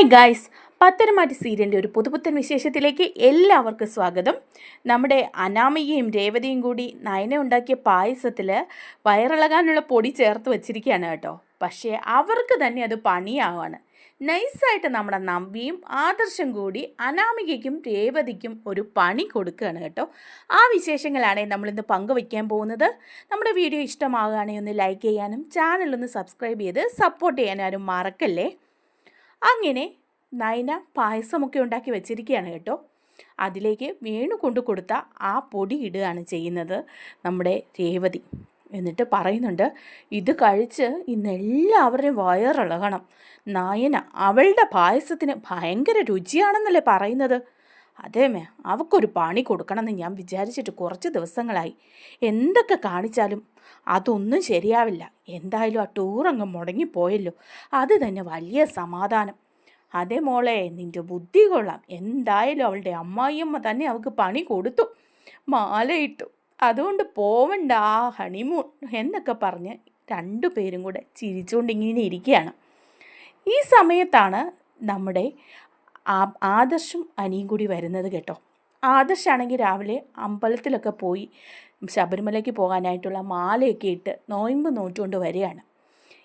Hi guys പത്തരമാറ്റി സീരിയലിന്റെ ഒരു പുതുപുത്തൻ വിശേഷത്തിലേക്ക് എല്ലാവർക്കും സ്വാഗതം. നമ്മുടെ അനാമികയും രേവതിയും കൂടി നയന ഉണ്ടാക്കിയ പായസത്തിൽ വയറിളകാനുള്ള പൊടി ചേർത്ത് വെച്ചിരിക്കുകയാണ് കേട്ടോ. പക്ഷേ അവർക്ക് തന്നെ അത് പണിയാവാണ്. നൈസായിട്ട് നമ്മുടെ നമ്പിയും ആദർശം കൂടി അനാമികയ്ക്കും രേവതിക്കും ഒരു പണി കൊടുക്കുകയാണ് കേട്ടോ. ആ വിശേഷങ്ങളാണ് നമ്മളിന്ന് പങ്കുവയ്ക്കാൻ പോകുന്നത്. നമ്മുടെ വീഡിയോ ഇഷ്ടമാകുകയാണെങ്കിൽ ഒന്ന് ലൈക്ക് ചെയ്യാനും ചാനലൊന്ന് സബ്സ്ക്രൈബ് ചെയ്ത് സപ്പോർട്ട് ചെയ്യാനും ആരും മറക്കല്ലേ? അങ്ങനെ നൈന പായസമൊക്കെ ഉണ്ടാക്കി വെച്ചിരിക്കുകയാണ് കേട്ടോ. അതിലേക്ക് വേണു കൊണ്ടു കൊടുത്ത ആ പൊടി ഇടുകയാണ് ചെയ്യുന്നത് നമ്മുടെ രേവതി. എന്നിട്ട് പറയുന്നുണ്ട് ഇത് കഴിച്ച് ഇന്ന് എല്ലാവരുടെയും വയറിളകണം. നയന അവളുടെ പായസത്തിന് ഭയങ്കര രുചിയാണെന്നല്ലേ പറയുന്നത്? അതേമേ അവക്കൊരു പണി കൊടുക്കണമെന്ന് ഞാൻ വിചാരിച്ചിട്ട് കുറച്ച് ദിവസങ്ങളായി. എന്തൊക്കെ കാണിച്ചാലും അതൊന്നും ശരിയാവില്ല. എന്തായാലും ആ ടൂർ അങ്ങ് മുടങ്ങിപ്പോയല്ലോ അത് തന്നെ വലിയ സമാധാനം. അതേ മോളെ നിന്റെ ബുദ്ധി കൊള്ളാം. എന്തായാലും അവളുടെ അമ്മായിയമ്മ തന്നെ അവൾക്ക് പണി കൊടുത്തു. മാലയിട്ടു. അതുകൊണ്ട് പോവണ്ട ആ ഹണിമൂൺ എന്നൊക്കെ പറഞ്ഞ് രണ്ടു പേരും കൂടെ ചിരിച്ചുകൊണ്ട് ഇങ്ങനെ ഇരിക്കുകയാണ്. ഈ സമയത്താണ് നമ്മുടെ ആദർശും അനിയും കൂടി വരുന്നത് കേട്ടോ. ആദർശാണെങ്കിൽ രാവിലെ അമ്പലത്തിലൊക്കെ പോയി ശബരിമലയ്ക്ക് പോകാനായിട്ടുള്ള മാലയൊക്കെ ഇട്ട് നോയമ്പ് നോറ്റുകൊണ്ട് വരികയാണ്.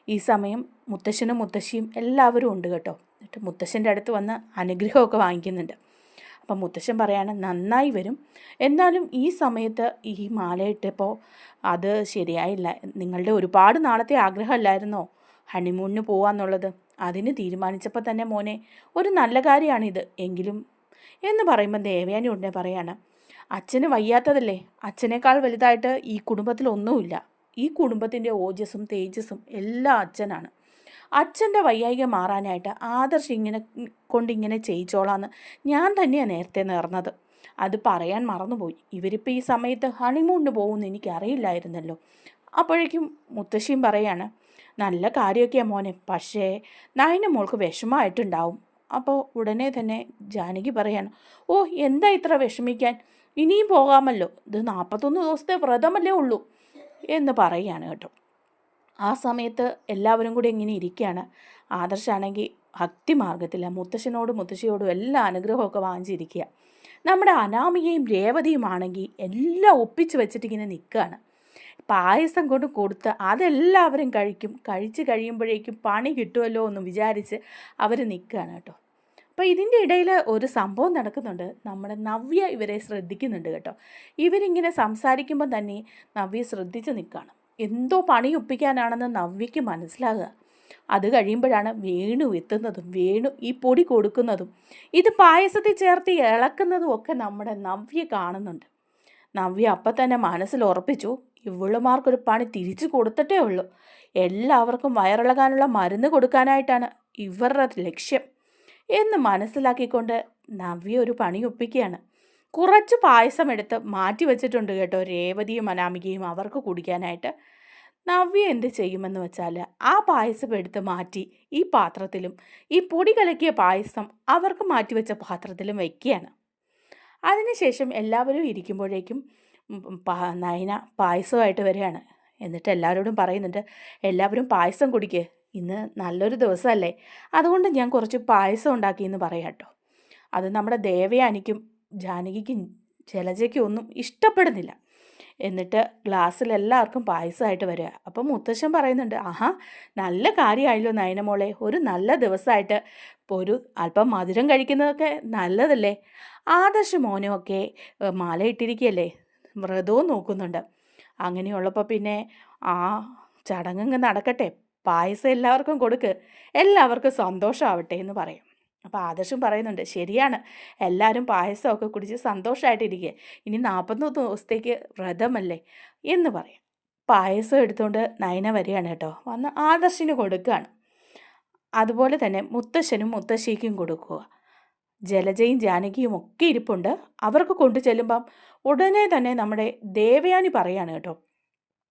ഈ സമയം മുത്തശ്ശനും മുത്തശ്ശിയും എല്ലാവരും ഉണ്ട് കേട്ടോ. എന്നിട്ട് മുത്തശ്ശന്റെ അടുത്ത് വന്ന് അനുഗ്രഹമൊക്കെ വാങ്ങിക്കുന്നുണ്ട്. അപ്പം മുത്തശ്ശൻ പറയാണ് നന്നായി വരും. എന്നാലും ഈ സമയത്ത് ഈ മാലയിട്ടപ്പോൾ അത് ശരിയായില്ല. നിങ്ങളുടെ ഒരുപാട് നാളത്തെ ആഗ്രഹമല്ലായിരുന്നോ? ഹണിമൂണിന് പോവാന്നുള്ളത്. അതിന് തീരുമാനിച്ചപ്പോൾ തന്നെ മോനെ ഒരു നല്ല കാര്യമാണിത്. എങ്കിലും എന്ന് പറയുമ്പോൾ ദേവയാനി ഉടനെ പറയാണ് അച്ഛന് വയ്യാത്തതല്ലേ? അച്ഛനേക്കാൾ വലുതായിട്ട് ഈ കുടുംബത്തിലൊന്നുമില്ല ഈ കുടുംബത്തിന്റെ ഓജസ്സും തേജസ്സും എല്ലാം അച്ഛനാണ്. അച്ഛന്റെ വയ്യായിക മാറാനായിട്ട് ആദർശ് ഇങ്ങനെ കൊണ്ട് ഇങ്ങനെ ചെയ്യിച്ചോളാന്ന് ഞാൻ തന്നെയാണ് നേരത്തെ നേർന്നത്. അത് പറയാൻ മറന്നുപോയി. ഇവരിപ്പോൾ ഈ സമയത്ത് ഹണിമൂണിന് പോകുമെന്ന് എനിക്കറിയില്ലായിരുന്നല്ലോ. അപ്പോഴേക്കും മുത്തശ്ശിയും പറയാണ് നല്ല കാര്യമൊക്കെയാണ് മോനെ. പക്ഷേ നയന മോൾക്ക് വിഷമമായിട്ടുണ്ടാവും. അപ്പോൾ ഉടനെ തന്നെ ജാനകി പറയാണ് ഓ എന്താ ഇത്ര വിഷമിക്കാൻ? ഇനിയും പോകാമല്ലോ. ഇത് നാൽപ്പത്തൊന്ന് ദിവസത്തെ വ്രതമല്ലേ ഉള്ളൂ. എന്ന് പറയുകയാണ് കേട്ടോ. ആ സമയത്ത് എല്ലാവരും കൂടി ഇങ്ങനെ ഇരിക്കുകയാണ്. ആദർശാണെങ്കിൽ ഭക്തിമാർഗത്തില്ല മുത്തശ്ശനോടും മുത്തശ്ശിയോടും എല്ലാ അനുഗ്രഹമൊക്കെ വാങ്ങിച്ചിരിക്കുക. നമ്മുടെ അനാമികയും രേവതിയുമാണെങ്കിൽ എല്ലാം ഒപ്പിച്ച് വെച്ചിട്ട് ഇങ്ങനെ നിൽക്കുകയാണ്. പായസം കൊണ്ട് കൊടുത്ത് അതെല്ലാവരും കഴിക്കും. കഴിച്ച് കഴിയുമ്പോഴേക്കും പണി കിട്ടുമല്ലോ എന്ന് വിചാരിച്ച് അവർ നിൽക്കുകയാണ് കേട്ടോ. അപ്പോൾ ഇതിന്റെ ഇടയിൽ ഒരു സംഭവം നടക്കുന്നുണ്ട്. നമ്മുടെ നവ്യ ഇവരെ ശ്രദ്ധിക്കുന്നുണ്ട് കേട്ടോ. ഇവരിങ്ങനെ സംസാരിക്കുമ്പോൾ തന്നെ നവ്യ ശ്രദ്ധിച്ച് നിൽക്കുകയാണ് എന്തോ പണി ഒപ്പിക്കാനാണെന്ന് നവ്യയ്ക്ക് മനസ്സിലാകുക അത് കഴിയുമ്പോഴാണ് വേണു എത്തുന്നതും വേണു ഈ പൊടി കൊടുക്കുന്നതും ഇത് പായസത്തിൽ ചേർത്ത് ഇളക്കുന്നതും ഒക്കെ നമ്മുടെ നവ്യ കാണുന്നുണ്ട്. നവ്യ അപ്പം തന്നെ മനസ്സിൽ ഉറപ്പിച്ചു ഇവളുമാർക്കൊരു പണി തിരിച്ചു കൊടുത്തിട്ടേ ഉള്ളൂ. എല്ലാവർക്കും വയറിളകാനുള്ള മരുന്ന് കൊടുക്കാനായിട്ടാണ് ഇവരുടെ ലക്ഷ്യം. എന്ന് മനസ്സിലാക്കിക്കൊണ്ട് നവ്യ ഒരു പണി ഒപ്പിക്കുകയാണ്. കുറച്ച് പായസം എടുത്ത് മാറ്റി വെച്ചിട്ടുണ്ട് കേട്ടോ രേവതിയും അനാമികയും അവർക്ക് കുടിക്കാനായിട്ട്. നവ്യ എന്ത് ചെയ്യുമെന്ന് വെച്ചാൽ ആ പായസം എടുത്ത് മാറ്റി ഈ പാത്രത്തിലും ഈ പൊടി കലക്കിയ പായസം അവർക്ക് മാറ്റിവെച്ച പാത്രത്തിലും വയ്ക്കുകയാണ് അതിനുശേഷം എല്ലാവരും ഇരിക്കുമ്പോഴേക്കും നയന പായസമായിട്ട് വരികയാണ്. എന്നിട്ട് എല്ലാവരോടും പറയുന്നുണ്ട് എല്ലാവരും പായസം കുടിക്ക് ഇന്ന് നല്ലൊരു ദിവസമല്ലേ? അതുകൊണ്ട് ഞാൻ കുറച്ച് പായസം ഉണ്ടാക്കിയെന്ന് പറയാം കേട്ടോ. അത് നമ്മുടെ ദേവയാനിക്കും ജാനകിക്കും ജലജയ്ക്കും ഒന്നും ഇഷ്ടപ്പെടുന്നില്ല. എന്നിട്ട് ഗ്ലാസ്സിൽ എല്ലാവർക്കും പായസമായിട്ട് വരിക. അപ്പം മുത്തശ്ശൻ പറയുന്നുണ്ട് ആഹാ നല്ല കാര്യമായല്ലോ നയനമോളെ ഒരു നല്ല ദിവസമായിട്ട് ഇപ്പോൾ ഒരു അല്പം മധുരം കഴിക്കുന്നതൊക്കെ നല്ലതല്ലേ? ആദർശ മാല ഇട്ടിരിക്കുകയല്ലേ വ്രതവും നോക്കുന്നുണ്ട്. അങ്ങനെയുള്ളപ്പോൾ പിന്നെ ആ ചടങ്ങ് നടക്കട്ടെ. പായസം എല്ലാവർക്കും കൊടുക്ക്. എല്ലാവർക്കും സന്തോഷമാവട്ടെ എന്ന് പറയും. അപ്പോൾ ആദർശം പറയുന്നുണ്ട് ശരിയാണ്. എല്ലാവരും പായസമൊക്കെ കുടിച്ച് സന്തോഷമായിട്ടിരിക്കുക ഇനി നാൽപ്പത്തൊന്ന് ദിവസത്തേക്ക് വ്രതമല്ലേ? എന്ന് പറയും. പായസം എടുത്തുകൊണ്ട് നയന വരികയാണ് കേട്ടോ. വന്ന് ആദർശിന് കൊടുക്കുകയാണ് അതുപോലെ തന്നെ മുത്തശ്ശനും മുത്തശ്ശിക്കും കൊടുക്കുക. ജലജയും ജാനകിയും ഒക്കെ ഇരിപ്പുണ്ട്. അവർക്ക് കൊണ്ടു ചെല്ലുമ്പം ഉടനെ തന്നെ നമ്മുടെ ദേവയാനി പറയാണ് കേട്ടോ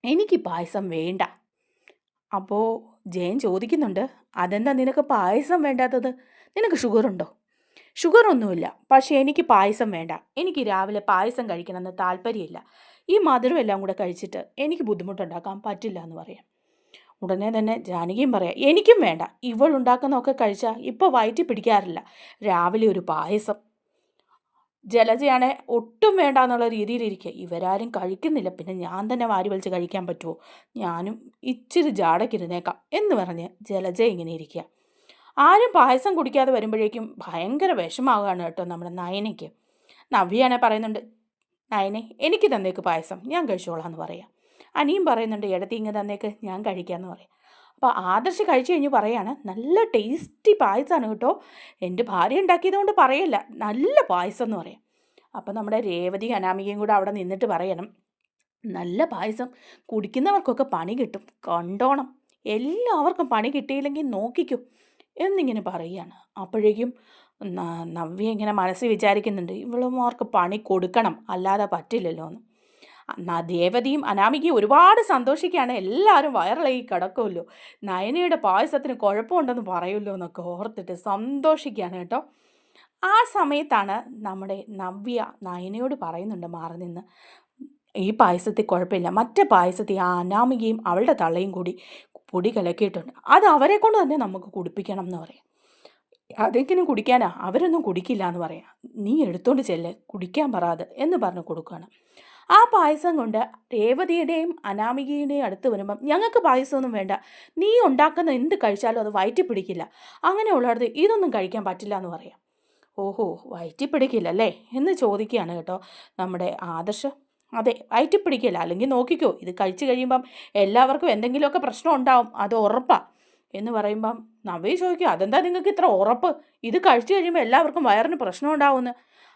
എനിക്ക് പായസം വേണ്ട. അപ്പോൾ ജയൻ ചോദിക്കുന്നുണ്ട് അതെന്താ നിനക്ക് പായസം വേണ്ടാത്തത്? നിനക്ക് ഷുഗറുണ്ടോ? ഷുഗർ ഒന്നുമില്ല പക്ഷേ എനിക്ക് പായസം വേണ്ട. എനിക്ക് രാവിലെ പായസം കഴിക്കണമെന്ന് താല്പര്യമില്ല. ഈ മധുരം എല്ലാം കൂടെ കഴിച്ചിട്ട് എനിക്ക് ബുദ്ധിമുട്ടുണ്ടാക്കാൻ പറ്റില്ല എന്ന് പറയാം. ഉടനെ തന്നെ ജാനകിയും പറയാം എനിക്കും വേണ്ട. ഇവൾ ഉണ്ടാക്കുന്നതൊക്കെ കഴിച്ചാൽ ഇപ്പോൾ വയറ്റി പിടിക്കാറില്ല. രാവിലെ ഒരു പായസം. ജലജയാണെ ഒട്ടും വേണ്ട എന്നുള്ള രീതിയിലിരിക്കുക ഇവരാരും കഴിക്കുന്നില്ല. പിന്നെ ഞാൻ തന്നെ വാരി വലിച്ച് കഴിക്കാൻ പറ്റുമോ ഞാനും ഇച്ചിരി ജാടക്കിരുന്നേക്കാം എന്ന് പറഞ്ഞ് ജലജ ഇങ്ങനെ ഇരിക്കുക ആരും പായസം കുടിക്കാതെ വരുമ്പോഴേക്കും ഭയങ്കര വിഷമാവുകയാണ് കേട്ടോ നമ്മുടെ നയനയ്ക്ക്. നവ്യാണെ പറയുന്നുണ്ട് നയനെ എനിക്ക് തന്നേക്ക് പായസം. ഞാൻ കഴിച്ചോളാം എന്ന് പറയാം. അനിയും പറയുന്നുണ്ട് ഇടത്തി ഇങ്ങ് തന്നേക്ക്. ഞാൻ കഴിക്കാമെന്ന് പറയാം. അപ്പോൾ ആദർശ് കഴിച്ചു കഴിഞ്ഞ് പറയാണ് നല്ല ടേസ്റ്റി പായസമാണ് കേട്ടോ. എന്റെ ഭാര്യ ഉണ്ടാക്കിയതുകൊണ്ട് പറയല്ല. നല്ല പായസം എന്ന് പറയാം. അപ്പോൾ നമ്മുടെ രേവതി അനാമികയും കൂടെ അവിടെ നിന്നിട്ട് പറയണം നല്ല പായസം. കുടിക്കുന്നവർക്കൊക്കെ പണി കിട്ടും. കണ്ടോണം. എല്ലാവർക്കും പണി കിട്ടിയില്ലെങ്കിൽ നോക്കിക്കും. എന്നിങ്ങനെ പറയുകയാണ് അപ്പോഴേക്കും നവ്യ ഇങ്ങനെ മനസ്സിൽ വിചാരിക്കുന്നുണ്ട് ഇവളുമാർക്ക് പണി കൊടുക്കണം. അല്ലാതെ പറ്റില്ലല്ലോ എന്ന് ദേവതയും അനാമികയും ഒരുപാട് സന്തോഷിക്കുകയാണ്. എല്ലാവരും വയറിളകി കിടക്കുമല്ലോ നയനയുടെ പായസത്തിന് കുഴപ്പമുണ്ടെന്ന് പറയുമല്ലോ എന്നൊക്കെ ഓർത്തിട്ട് സന്തോഷിക്കുകയാണ് കേട്ടോ. ആ സമയത്താണ് നമ്മുടെ നവ്യ നയനയോട് പറയുന്നുണ്ട് മാറി നിന്ന്. ഈ പായസത്തിൽ കുഴപ്പമില്ല. മറ്റേ പായസത്തിൽ ആ അനാമികയും അവളുടെ തള്ളയും കൂടി പൊടി കലക്കിയിട്ടുണ്ട്. അത് അവരെ കൊണ്ട് തന്നെ നമുക്ക് കുടിപ്പിക്കണം എന്ന് പറയാം. അതെങ്കിലും കുടിക്കാനാ? അവരൊന്നും കുടിക്കില്ല എന്ന് പറയാം. നീ എടുത്തോണ്ട് ചെല്ല്. കുടിക്കാൻ പറയാതെ എന്ന് പറഞ്ഞ് കൊടുക്കുകയാണ്. ആ പായസം കൊണ്ട് രേവതിയുടെയും അനാമികയുടെയും അടുത്ത് വരുമ്പം ഞങ്ങൾക്ക് പായസമൊന്നും വേണ്ട. നീ ഉണ്ടാക്കുന്ന എന്ത് കഴിച്ചാലും അത് വയറ്റി പിടിക്കില്ല. അങ്ങനെയുള്ളടത്ത് ഇതൊന്നും കഴിക്കാൻ പറ്റില്ല എന്ന് പറയാം. ഓഹോ വയറ്റി പിടിക്കില്ല അല്ലേ എന്ന് ചോദിക്കുകയാണ് കേട്ടോ നമ്മുടെ ആദർശ്. അതെ വയറ്റി പിടിക്കില്ല. അല്ലെങ്കിൽ നോക്കിക്കോ ഇത് കഴിച്ചു കഴിയുമ്പം എല്ലാവർക്കും എന്തെങ്കിലുമൊക്കെ പ്രശ്നം ഉണ്ടാവും. അത് ഉറപ്പാണ് എന്ന് പറയുമ്പം നവേ ചോദിക്കും അതെന്താ നിങ്ങൾക്ക് ഇത്ര ഉറപ്പ്? ഇത് കഴിച്ചു കഴിയുമ്പോൾ എല്ലാവർക്കും വയറിന് പ്രശ്നം ഉണ്ടാവുമെന്ന്.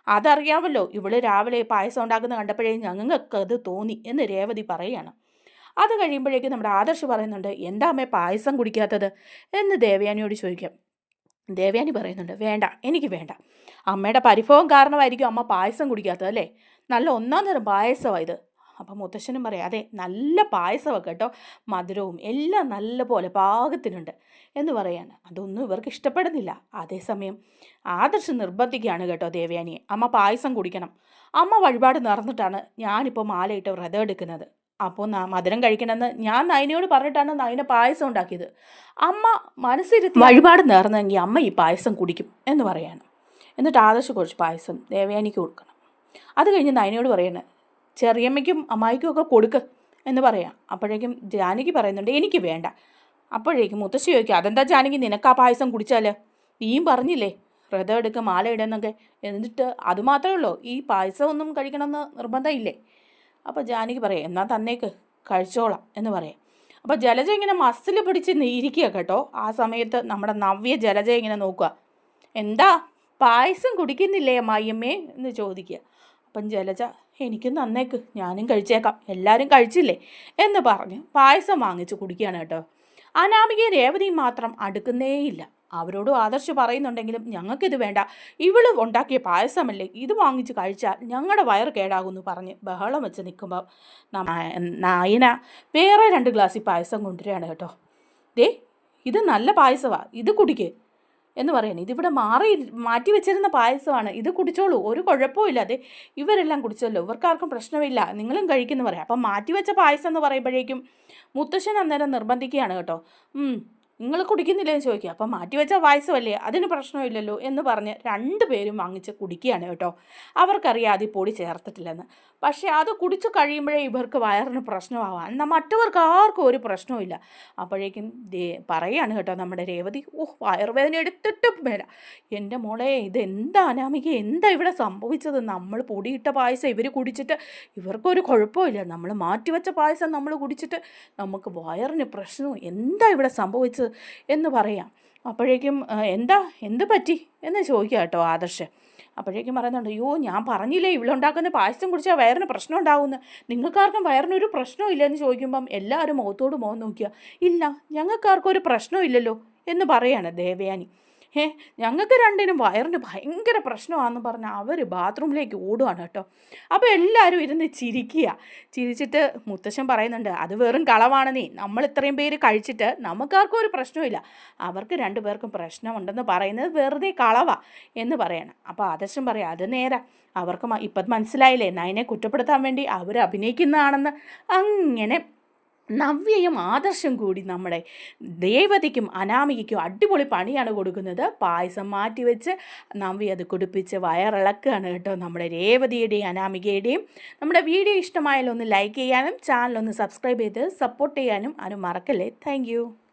അതറിയാമല്ലോ ഇവൾ രാവിലെ പായസം ഉണ്ടാക്കുന്ന കണ്ടപ്പോഴേ ഞങ്ങൾക്ക് അത് തോന്നി എന്ന് രേവതി പറയുകയാണ്. അത് കഴിയുമ്പോഴേക്കും നമ്മുടെ ആദർശ് പറയുന്നുണ്ട് എന്താ അമ്മേ പായസം കുടിക്കാത്തത്? എന്ന് ദേവയാനിയോട് ചോദിക്കാം. ദേവയാനി പറയുന്നുണ്ട് വേണ്ട എനിക്ക് വേണ്ട. അമ്മയുടെ പരിഭവം കാരണമായിരിക്കും അമ്മ പായസം കുടിക്കാത്തത് അല്ലേ? നല്ല ഒന്നാം തരം പായസമാണ് ഇത്. അപ്പം മുത്തശ്ശനും പറയാം അതെ നല്ല പായസമൊക്കെ കേട്ടോ മധുരവും എല്ലാം നല്ല പോലെ പാകത്തിനുണ്ട് എന്ന് പറയാണ്. അതൊന്നും ഇവർക്ക് ഇഷ്ടപ്പെടുന്നില്ല. അതേസമയം ആദർശ് നിർബന്ധിക്കുകയാണ് കേട്ടോ ദേവയാനിയെ. അമ്മ പായസം കുടിക്കണം. അമ്മ വഴിപാട് നടന്നിട്ടാണ് ഞാനിപ്പോൾ മാലയിട്ട് വ്രതം എടുക്കുന്നത്. അപ്പോൾ ന- മധുരം കഴിക്കണമെന്ന് ഞാൻ നയനയോട് പറഞ്ഞിട്ടാണ് നയന പായസം ഉണ്ടാക്കിയത്. അമ്മ മനസ്സിരുത്തി വഴിപാട് നേർന്നെങ്കിൽ അമ്മ ഈ പായസം കുടിക്കും എന്ന് പറയാണ്. എന്നിട്ട് ആദർശ് കുറച്ച് പായസം ദേവയാനിക്ക് കൊടുക്കണം. അത് കഴിഞ്ഞ് നയനയോട് പറയാണ് ചെറിയമ്മയ്ക്കും അമ്മായിക്കും ഒക്കെ കൊടുക്ക് എന്ന് പറയാം. അപ്പോഴേക്കും ജാനകി പറയുന്നുണ്ട് എനിക്ക് വേണ്ട. അപ്പോഴേക്കും മുത്തശ്ശി ചോദിക്കും അതെന്താ ജാനകി നിനക്ക് ആ പായസം കുടിച്ചാൽ നീയും പറഞ്ഞില്ലേ വ്രതം എടുക്കുക മാല ഇടുന്നൊക്കെ. എന്നിട്ട് അതുമാത്രമേ ഉള്ളൂ ഈ പായസം ഒന്നും കഴിക്കണമെന്ന് നിർബന്ധമില്ലേ? അപ്പോൾ ജാനകി പറയാം എന്നാൽ തന്നേക്ക് കഴിച്ചോളാം എന്ന് പറയാം. അപ്പോൾ ജലജ ഇങ്ങനെ മസിൽ പിടിച്ച് ഇരിക്കുക കേട്ടോ. ആ സമയത്ത് നമ്മുടെ നവ്യ ജലജ ഇങ്ങനെ നോക്കുക. എന്താ പായസം കുടിക്കുന്നില്ലേ അമ്മായിയമ്മേ? എന്ന് ചോദിക്കുക. അപ്പം ജലജ എനിക്കും നന്നേക്ക്. ഞാനും കഴിച്ചേക്കാം. എല്ലാവരും കഴിച്ചില്ലേ? എന്ന് പറഞ്ഞ് പായസം വാങ്ങിച്ച് കുടിക്കുകയാണ് കേട്ടോ. അനാമികയും രേവതിയും മാത്രം അടുക്കുന്നേയില്ല. അവരോട് ആദർശ് പറയുന്നുണ്ടെങ്കിലും ഞങ്ങൾക്കിത് വേണ്ട. ഇവൾ ഉണ്ടാക്കിയ പായസമല്ലേ? ഇത് വാങ്ങിച്ച് കഴിച്ചാൽ ഞങ്ങളുടെ വയറ് കേടാകുമെന്ന് പറഞ്ഞ് ബഹളം വെച്ച് നിൽക്കുമ്പോൾ നായന വേറെ രണ്ട് ഗ്ലാസ് പായസം കൊണ്ടുവരികയാണ് കേട്ടോ. ദേ ഇത് നല്ല പായസമാണ് ഇത് കുടിക്ക്. എന്ന് പറയുന്നത് ഇതിവിടെ മാറി മാറ്റി വെച്ചിരുന്ന പായസമാണ്. ഇത് കുടിച്ചോളൂ. ഒരു കുഴപ്പമില്ല അതെ ഇവരെല്ലാം കുടിച്ചല്ലോ. ഇവർക്കാർക്കും പ്രശ്നമില്ല. നിങ്ങളും കഴിക്കുന്നു പറയാം. അപ്പം മാറ്റി വെച്ച പായസം എന്ന് പറയുമ്പോഴേക്കും മുത്തശ്ശൻ അന്നേരം നിർബന്ധിക്കുകയാണ് കേട്ടോ. നിങ്ങൾ കുടിക്കുന്നില്ല? എന്ന് ചോദിക്കുക. അപ്പം മാറ്റി വെച്ച പായസമല്ലേ അതിന് പ്രശ്നമില്ലല്ലോ? എന്ന് പറഞ്ഞ് രണ്ട് പേരും വാങ്ങിച്ച് കുടിക്കുകയാണ് കേട്ടോ. അവർക്കറിയാം അതിൽ പൊടി ചേർത്തിട്ടില്ലെന്ന്. പക്ഷേ അത് കുടിച്ചു കഴിയുമ്പോഴേ ഇവർക്ക് വയറിന് പ്രശ്നമാവാം എന്നാൽ മറ്റവർക്ക് ആർക്കും ഒരു പ്രശ്നവുമില്ല അപ്പോഴേക്കും ദേ പറയാണ് കേട്ടോ നമ്മുടെ രേവതി. ഓഹ് വയറുവേദന എടുത്തിട്ട് മേല എന്റെ മോളെ ഇത് എന്താ അനാമിക? എന്താ ഇവിടെ സംഭവിച്ചത്? നമ്മൾ പൊടിയിട്ട പായസം ഇവർ കുടിച്ചിട്ട് ഇവർക്കൊരു കുഴപ്പമില്ല നമ്മൾ മാറ്റിവെച്ച പായസം നമ്മൾ കുടിച്ചിട്ട് നമുക്ക് വയറിന് പ്രശ്നവും. എന്താ ഇവിടെ സംഭവിച്ചത്? എന്ന് പറയാം. അപ്പോഴേക്കും എന്താ? എന്ത് പറ്റി? എന്ന് ചോദിക്കുക കേട്ടോ ആദർശ്. അപ്പോഴേക്കും പറയുന്നുണ്ട് അയ്യോ ഞാൻ പറഞ്ഞില്ലേ ഇവളുണ്ടാക്കുന്ന പായസം കുടിച്ചാൽ വയറിന് പ്രശ്നം ഉണ്ടാവുമെന്ന്. നിങ്ങൾക്കാർക്കും വയറിനൊരു പ്രശ്നവും എന്ന് ചോദിക്കുമ്പം എല്ലാവരും മുഖത്തോട് മുഖം നോക്കുക ഇല്ല ഞങ്ങൾക്കാർക്കും ഒരു പ്രശ്നവും ഇല്ലല്ലോ എന്ന് പറയാണ് ദേവയാനി. ഏ ഞങ്ങൾക്ക് രണ്ടിനും വയറിന് ഭയങ്കര പ്രശ്നമാണെന്ന് പറഞ്ഞ് അവർ ബാത്റൂമിലേക്ക് ഓടുകയാണ് കേട്ടോ. അപ്പോൾ എല്ലാവരും ഇരുന്ന് ചിരിക്കുക. ചിരിച്ചിട്ട് മുത്തശ്ശൻ പറയുന്നുണ്ട് അത് വെറും കളവാണ് നീ. നമ്മൾ ഇത്രയും പേര് കഴിച്ചിട്ട് നമുക്കാർക്കും ഒരു പ്രശ്നമില്ല അവർക്ക് രണ്ടു പേർക്കും പ്രശ്നമുണ്ടെന്ന് പറയുന്നത് വെറുതെ കളവാ എന്ന് പറയണം. അപ്പോൾ ആദർശം പറയാം അത് നേരെ. അവർക്ക് ഇപ്പം മനസ്സിലായില്ലേ? നയനെ കുറ്റപ്പെടുത്താൻ വേണ്ടി അവർ അഭിനയിക്കുന്നതാണെന്ന്. അങ്ങനെ നവ്യയും ആദർശം കൂടി നമ്മുടെ ദേവതയ്ക്കും അനാമികയ്ക്കും അടിപൊളി പണിയാണ് കൊടുക്കുന്നത്. പായസം മാറ്റി വെച്ച് നവ്യ അത് കുടിപ്പിച്ച് വയറിളക്കുകയാണ് കേട്ടോ നമ്മുടെ രേവതിയുടെയും അനാമികയുടെയും. നമ്മുടെ വീഡിയോ ഇഷ്ടമായാലൊന്ന് ലൈക്ക് ചെയ്യാനും ചാനൽ ഒന്ന് സബ്സ്ക്രൈബ് ചെയ്ത് സപ്പോർട്ട് ചെയ്യാനും ആരും മറക്കല്ലേ. താങ്ക്